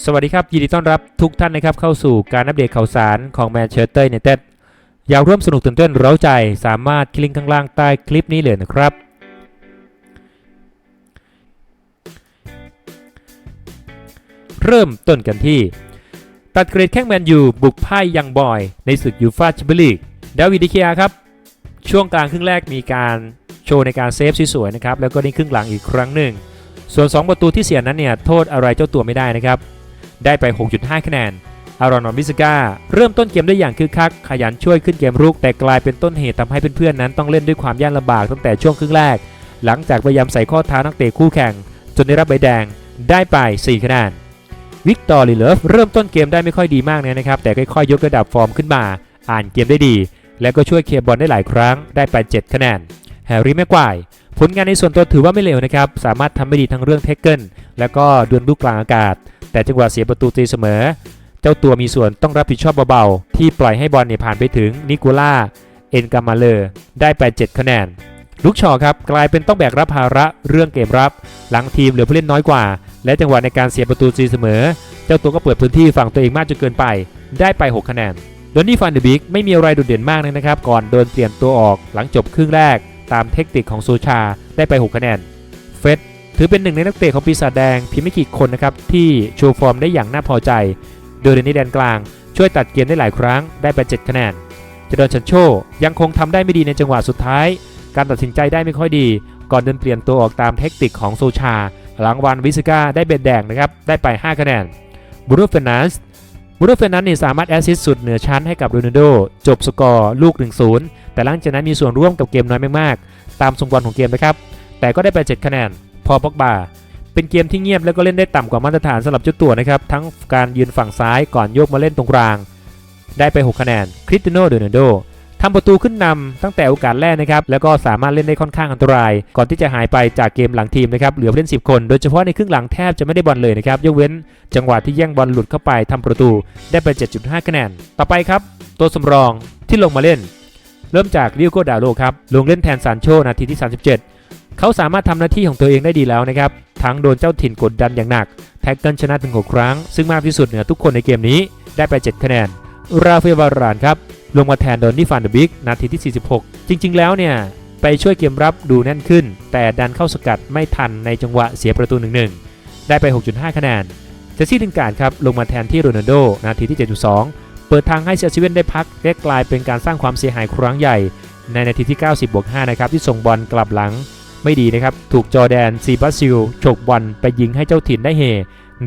สวัสดีครับ ยินดีต้อนรับทุกท่านนะครับเข้าสู่การอัปเดตข่าวสารของแมนเชสเตอร์ยูไนเต็ดอยากร่วมสนุกตื่นเต้นเร้าใจ สามารถคลิกข้างล่างใต้คลิปนี้เลยนะครับ เริ่มต้นกันที่ ตัดเกรดแข้งแมนยูบุกพ่ายยังบอย ในศึกยูฟาแชมเปี้ยนลีกดาวิดดิเคียครับ ช่วงกลางครึ่งแรกมีการโชว์ในการเซฟสวยๆนะครับ แล้วก็ในครึ่งหลังอีกครั้งหนึ่งส่วน 2 ประตูที่เสียนั้นเนี่ยโทษอะไรเจ้าตัวไม่ได้นะครับ ได้ไป 6.5 คะแนน อารอนอมิสกาเริ่มต้นเกมได้อย่างคึกคัก ขยันช่วยขึ้นเกมรุก แต่กลายเป็นต้นเหตุทำให้เพื่อนๆนั้นต้องเล่นด้วยความยากลำบากตั้งแต่ช่วงครึ่งแรก หลังจากพยายามใส่ข้อเท้านักเตะคู่แข่ง จนได้รับใบแดงได้ไป 4 คะแนนวิกตอร์ลิเลฟเริ่มต้นเกมได้ไม่ค่อยดีมากนะครับ แต่ค่อยๆยกระดับฟอร์มขึ้นมา อ่านเกมได้ดี แล้วก็ช่วยเคลียร์บอลได้หลายครั้งได้ไป 7 คะแนนแฮร์รี่แม็กควายผลงานในส่วนตัวถือว่าไม่เลวนะครับ สามารถทำได้ดีทั้งเรื่องเทคเกิลแล้วก็ดวลลูกกลางอากาศ แต่จังหวะเสียประตูตีเสมอ เจ้าตัวมีส่วนต้องรับผิดชอบเบาๆ ที่ปล่อยให้บอลเนี่ยผ่านไปถึงนิโคล่าเอ็นกามาเลอร์ได้ไป 7 คะแนน ลูกชอครับกลายเป็นต้องแบกรับภาระเรื่องเกมรับ หลังทีมเหลือผู้เล่นน้อยกว่า และจังหวะในการเสียประตูตีเสมอ เจ้าตัวก็เปิดพื้นที่ฝั่งตัวเองมากจนเกินไป ได้ไป 6 คะแนนโดนนี่ฟันเดบิกไม่มีอะไรโดดเด่นมากนะครับ ก่อนโดนเปลี่ยนตัวออกหลังจบครึ่งแรก ตามเทคนิคของโซชาได้ไป 6 คะแนน เฟส ถือเป็นหนึ่งในนักเตะของปีศาจแดงเพียงไม่กี่คนนะครับที่โชว์ฟอร์มได้อย่างน่าพอใจ โดยในแดนกลาง ช่วยตัดเกมได้หลายครั้งได้ไป7คะแนนเจดอนชันโชยังคงทำได้ไม่ดีในจังหวะสุดท้าย การตัดสินใจได้ไม่ค่อยดี ก่อนเดินเปลี่ยนตัวออกตามเทคนิคของโซชา หลังวันวิสกาได้เบ็ดแดงนะครับได้ไป 5 คะแนนบูรุเฟนัสบูรุเฟนัสนี่สามารถแอสซิสต์สุดเหนือชั้นให้กับโรนัลโดจบสกอร์ลูก 1-0 แต่หลังจากนั้นมีส่วนร่วมกับเกมน้อยมากๆตามทรงบอลของเกมนะครับแต่ก็ได้ไป 7 คะแนน พอปอกบาเป็นเกมที่เงียบแล้วก็เล่นได้ต่ำกว่ามาตรฐานสำหรับเจ้าตัวนะครับ ทั้งการยืนฝั่งซ้ายก่อนโยกมาเล่นตรงกลาง ได้ไป 6 คะแนนคริสตียโนโดนัลโดทำประตูขึ้นนำตั้งแต่โอกาสแรกนะครับ แล้วก็สามารถเล่นได้ค่อนข้างอันตราย ก่อนที่จะหายไปจากเกมหลังทีมนะครับ เหลือผู้เล่น 10 คน โดยเฉพาะในครึ่งหลังแทบจะไม่ได้บอลเลยนะครับ ยกเว้นจังหวะที่แย่งบอลหลุดเข้าไปทำประตูได้ไป 7.5 คะแนน ต่อไปครับ ตัวสำรองที่ลงมาเล่น เริ่มจากดิโกดาโลครับ ลงเล่นแทนซานโชนาทีที่ 37 เขาสามารถทำหน้าที่ของตัวเองได้ดีแล้วนะครับ ทั้งโดนเจ้าถิ่นกดดันอย่างหนัก แท็กเกิลชนะถึง 6 ครั้ง ซึ่งมากที่สุดเหนือทุกคนในเกมนี้ได้ไป 7 คะแนน ราฟาเอลวารานครับ ลงมาแทนโดนนี่ฟันเดบิกนาทีที่ 46 จริง ๆ แล้วเนี่ย ไปช่วยเกมรับดูแน่นขึ้น แต่ดันเข้าสกัดไม่ทันในจังหวะเสียประตู 1-1 ได้ไป 6.5 คะแนน เจสซี่ดิงการดครับลงมาแทนที่โรนัลโดนาทีที่ 7.2 เปิดทางให้เซซิเวนได้พักและกลายเป็นการสร้างความเสียหายครั้งใหญ่ ในนาทีที่ 90บวก5นะครับที่ส่งบอลกลับหลัง ไม่ดีนะครับ ถูกจอแดนซีบัสซิลฉกบอลไปยิงให้เจ้าถิ่นได้เฮ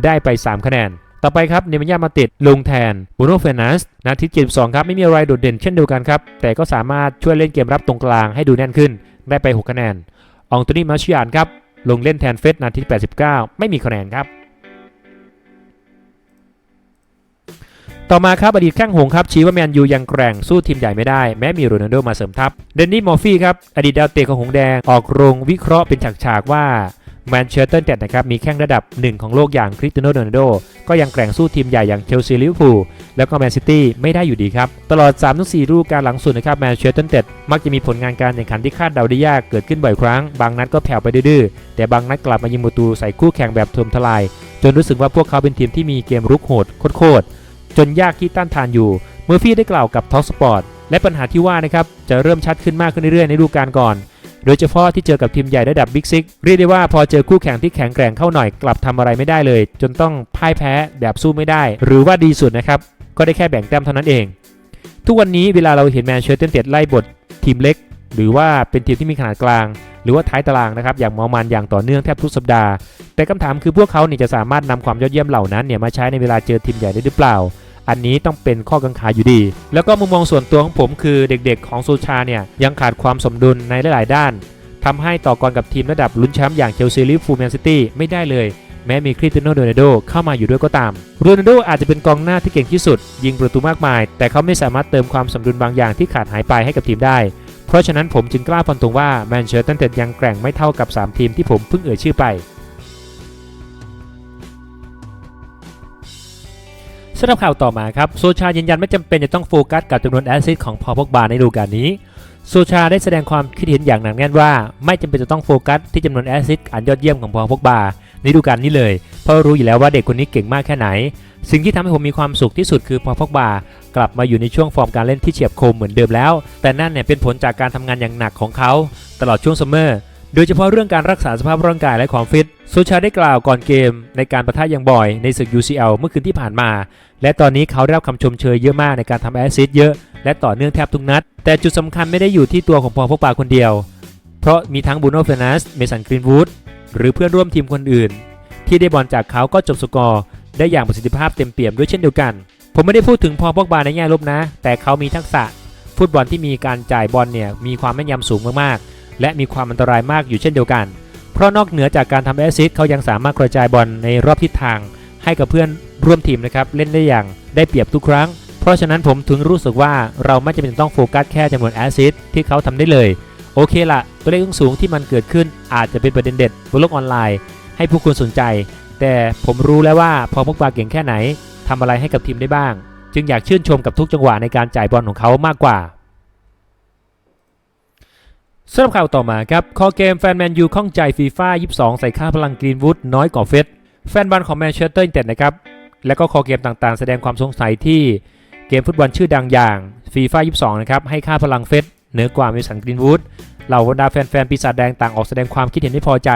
ได้ไป 3 คะแนน ต่อไปครับ เนมันยามาติดลงแทนบูโนเฟนัสนาทีเก็บสองครับ ไม่มีอะไรโดดเด่นเช่นเดียวกันครับ แต่ก็สามารถช่วยเล่นเกมรับตรงกลางให้ดูแน่นขึ้น ได้ไป 6 คะแนน อองโตนีมาชิยานครับ ลงเล่นแทนเฟสนาที89 ไม่มีคะแนนครับ ต่อมาครับอดีตแข้งหงส์ครับชี้ว่าแมนยูยังแกร่งสู้ทีมใหญ่ไม่ได้แม้มีโรนัลโดมาเสริมทัพเดนนี่มอร์ฟี่ครับอดีตดาวเตะของหงส์แดงออกโรงวิเคราะห์เป็นฉากๆว่าแมนเชสเตอร์ยูไนเต็ดนะครับมีแข้งระดับหนึ่งของโลกอย่างคริสเตียโนโรนัลโดก็ยังแกร่งสู้ทีมใหญ่อย่างเชลซีลิเวอร์พูลแล้วก็แมนซิตี้ไม่ได้อยู่ดีครับ ตลอด 3-4ฤดูกาลหลังสุดนะครับแมนเชสเตอร์ยูไนเต็ดมักจะมีผลงานการแข่งขันที่คาดเดาได้ยากเกิดขึ้นบ่อยครั้ง บางนัดก็แผ่วไปดื้อแต่บางนัดกลับมายิงประตูใส่คู่แข่งแบบถล่มทลาย จนรู้สึกว่าพวกเขาเป็นทีมที่มีเกมรุกโหดโคตร จนยากที่ต้านทานอยู่ เมอร์ฟี่ได้กล่าวกับท็อ k สปอร์ตและปัญหาที่ว่านะครับจะเริ่มชัดขึ้นมากขึ้นเรื่อยๆในฤดูกาลก่อน โดยเฉพาะที่เจอกับทีมใหญ่ระดับบิ๊กซิกเรียกได้ว่าพอเจอคู่แข่งที่แข็งแกร่งเข้าหน่อยกลับทำอะไรไม่ได้เลย จนต้องพ่ายแพ้แบบสู้ไม่ได้ หรือว่าดีสุดนะครับก็ได้แค่แบ่งแต้มเท่านั้นเอง ทุกวันนี้เวลาเราเห็นแมนเชสเตอร์เต็ดไล่บททีมเล็ก หรือว่าเป็นทีมที่มีขนาดกลาง หรือว่าท้ายตารางนะครับอย่างมามันอย่างต่อเนื่องแทบทุกสัปดาห์ แต่คำถามคือพวกเขาเนี่ยจะสามารถนำความยอดเยี่ยมเหล่านั้นเนี่ยมาใช้ในเวลาเจอทีมใหญ่ได้หรือเปล่า อันนี้ต้องเป็นข้อกังขาอยู่ดี แล้วก็มุมมองส่วนตัวของผมคือเด็กๆ ของโซชาเนี่ยยังขาดความสมดุลในหลายๆ ด้านทำให้ต่อกรกับทีมระดับลุ้นแชมป์อย่างเชลซีลิเวอร์พูลแมนซิตี้ไม่ได้เลย แม้มีคริสเตียโนโรนัลโดเข้ามาอยู่ด้วยก็ตามโรนัลโดอาจจะเป็นกองหน้าที่เก่งที่สุด ยิงประตูมากมาย แต่เขาไม่สามารถเติมความสมดุลบางอย่างที่ขาดหายไปให้กับทีมได้เพราะฉะนั้นผมจึงกล้าฟันธงว่าแมนเชสเตอร์ยังแกร่งไม่เท่ากับ 3 ทีมที่ผมเพิ่งเอ่ยชื่อไป สำหรับข่าวต่อมาครับโซชายืนยันไม่จำเป็นจะต้องโฟกัสกับจำนวนแอสซิสของพอพกบาในฤดูกาลนี้โซชาได้แสดงความคิดเห็นอย่างหนักแน่นว่า ไม่จำเป็นจะต้องโฟกัสที่จำนวนแอสซิสอันยอดเยี่ยมของพอพกบาในฤดูกาลนี้เลย เพราะรู้อยู่แล้วว่าเด็กคนนี้เก่งมากแค่ไหน สิ่งที่ทำให้ผมมีความสุขที่สุดคือพอพกบากลับมาอยู่ในช่วงฟอร์มการเล่นที่เฉียบคมเหมือนเดิมแล้ว แต่นั่นเนี่ยเป็นผลจากการทำงานอย่างหนักของเขา ตลอดช่วงซัมเมอร์ โดยเฉพาะเรื่องการรักษาสภาพร่างกายและความฟิตโซชาได้กล่าวก่อนเกมในการประทะยังบ่อยในศึก UCL เมื่อคืนที่ผ่านมา และตอนนี้เขาได้รับคำชมเชยเยอะมากในการทำแอสซิสต์เยอะ และต่อเนื่องแทบทุกนัด แต่จุดสำคัญไม่ได้อยู่ที่ตัวของพอพกบาคนเดียว เพราะมีทั้งบูโน่เฟนัสเมสันกรีนวูดหรือเพื่อนร่วมทีมคนอื่น ที่ได้บอลจากเขาก็จบสกอร์ได้อย่างประสิทธิภาพเต็มเปี่ยมด้วยเช่นเดียวกัน ผมไม่ได้พูดถึงพอพกบาในแง่ลบนะ แต่เขามีทักษะ ฟุตบอลที่มีการจ่ายบอลเนี่ยมีความแม่นยำสูงมากๆ และมีความอันตรายมากอยู่เช่นเดียวกัน เพราะนอกเหนือจากการทำแอสซิสต์เขายังสามารถกระจายบอลในรอบทิศทาง ให้กับเพื่อนร่วมทีมนะครับเล่นได้อย่างได้เปรียบทุกครั้ง เพราะฉะนั้นผมถึงรู้สึกว่าเราไม่จำเป็นต้องโฟกัสแค่จำนวนแอสซิสต์ที่เขาทำได้เลย โอเคละตัวเลขสูงที่มันเกิดขึ้นอาจจะเป็นประเด็นเด็ดบนโลกออนไลน์ ให้ผู้คนสนใจ แต่ผมรู้แล้วว่าพอพวกบาเก่งแค่ไหนทำอะไรให้กับทีมได้บ้าง จึงอยากชื่นชมกับทุกจังหวะในการจ่ายบอลของเขามากกว่า สำหรับข่าวต่อมาครับ คอเกมแฟนแมนยูข้องใจฟีฟ่า22 ใส่ค่าพลังกรีนวูดน้อยกว่าเฟสแฟนบอลของแมนเชสเตอร์ยูไนเต็ดนะครับ และก็คอเกมต่างๆ แสดงความสงสัยที่เกมฟุตบอลชื่อดังอย่างฟีฟ่า22 นะครับ ให้ค่าพลังเฟสเหนือกว่าเมสันกรีนวูด เหล่าบรรดาแฟนๆปีศาจแดงต่างออกแสดงความคิดเห็นไม่พอใจ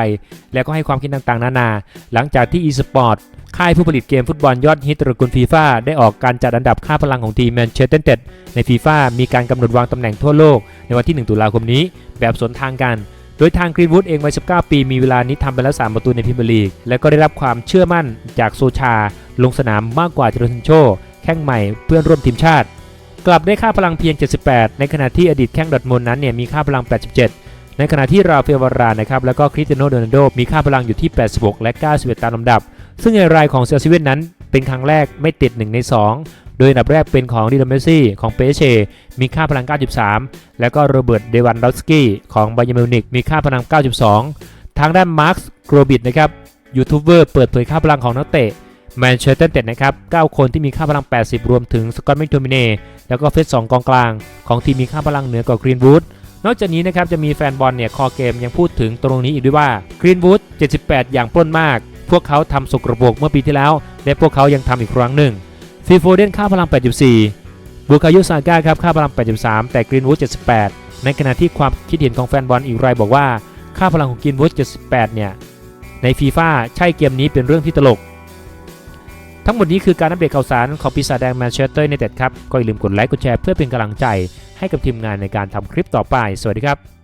และก็ให้ความคิดต่างๆ นานา หลังจากที่ eSport ค่ายผู้ผลิตเกมฟุตบอลยอดฮิตตระกูลฟีฟ่าได้ออกการจัดอันดับค่าพลังของทีมแมนเชสเตอร์ยูไนเต็ดในฟีฟ่ามีการกำหนดวางตำแหน่งทั่วโลก ในวันที่ 1 ตุลาคมนี้ แบบสวนทางกัน โดยทางกรีนวูดเองวัย 19 ปี มีเวลานี้ทำไปแล้ว 3 ประตูในพรีเมียร์ลีก และก็ได้รับความเชื่อมั่นจากโซชา ลงสนามมากกว่าเจอร์นโช แข้งใหม่เพื่อนร่วมทีมชาติ กลับได้ค่าพลังเพียง 78 ในขณะที่อดีตแข้งดอทมุนนั้นเนี่ยมีค่าพลัง 87 ในขณะที่ราฟเอลวารานะครับแล้วก็คริสเตียโนโรนัลโดมีค่าพลังอยู่ที่ 86 และ 91 ตามลำดับ ซึ่งในรายของเซลซิเวนนั้นเป็นครั้งแรกไม่ติด 1 ใน 2 โดยอันดับแรกเป็นของดิโดเมซี่ของเปเช มีค่าพลัง 93 แล้วก็โรเบิร์ตเดวันดอสกี้ของไบเยร์นมินิกมีค่าพลัง 92 ทางด้านมาร์คโกรบิดนะครับยูทูบเบอร์เปิดเผยค่าพลังของนักเตะ แมนเชสเตอร์เต็ดนะครับ 9 คนที่มีค่าพลัง 80 รวมถึงสกอตแมคโทมิเน่แล้วก็เฟส2กองกลาง ของทีมมีค่าพลังเหนือกว่ากรีนวูดนอกจากนี้นะครับจะมีแฟนบอลเนี่ยคอเกมยังพูดถึงตรงนี้อีกด้วยว่ากรีนวูด78 อย่างปล้นมาก พวกเขาทำสกรปรกเมื่อปีที่แล้ว และพวกเขายังทำอีกครั้งหนึ่งฟีโฟเดนค่าพลัง 84 บูคายุซาก้าครับค่าพลัง 83 แต่กรีนวูด78 ในขณะที่ความคิดเห็นของแฟนบอลอีกรายบอกว่า ค่าพลังของกรีนวูด78 เนี่ยในฟีฟ่าใช่เกมนี้เป็นเรื่องที่ตลก ทั้งหมดนี้คือการอัปเดตข่าวสารของปีศาจแดงแมนเชสเตอร์ในเต็ดครับ ก็อย่าลืมกดไลค์กดแชร์เพื่อเป็นกำลังใจให้กับทีมงานในการทำคลิปต่อไป สวัสดีครับ